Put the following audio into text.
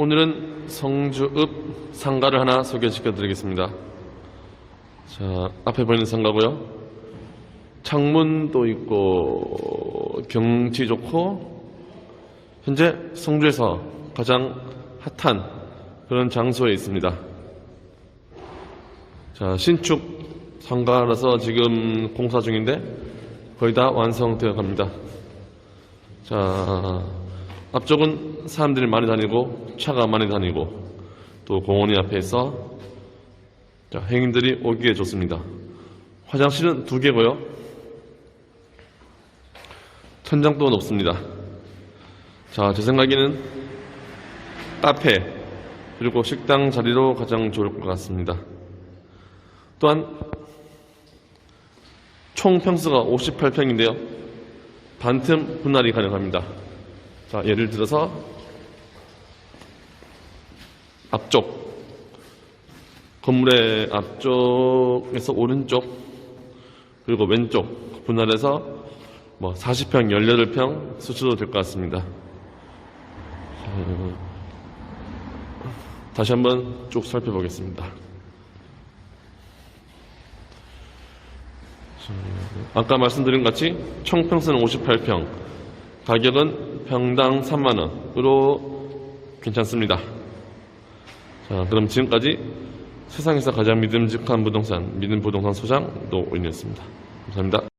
오늘은 성주읍 상가를 하나 소개시켜 드리겠습니다. 자, 앞에 보이는 상가고요. 창문도 있고 경치 좋고 현재 성주에서 가장 핫한 그런 장소에 있습니다. 자, 신축 상가라서 지금 공사 중인데 거의 다 완성되어 갑니다. 자, 앞쪽은 사람들이 많이 다니고 차가 많이 다니고 또 공원이 앞에 있어 자, 행인들이 오기에 좋습니다. 화장실은 두 개고요. 천장도 높습니다. 자, 제 생각에는 카페 그리고 식당 자리로 가장 좋을 것 같습니다. 또한 총 평수가 58평인데요. 반틈 분할이 가능합니다. 자, 예를 들어서 앞쪽 건물의 앞쪽에서 오른쪽 그리고 왼쪽 분할해서 뭐 40평, 18평 수출도 될 것 같습니다. 어, 다시 한번 쭉 살펴보겠습니다. 아까 말씀드린 것 같이 총 평수는 58평, 가격은 평당 3만원으로 괜찮습니다. 자, 그럼 지금까지 세상에서 가장 믿음직한 부동산, 믿음 부동산 소장 노인이었습니다. 감사합니다.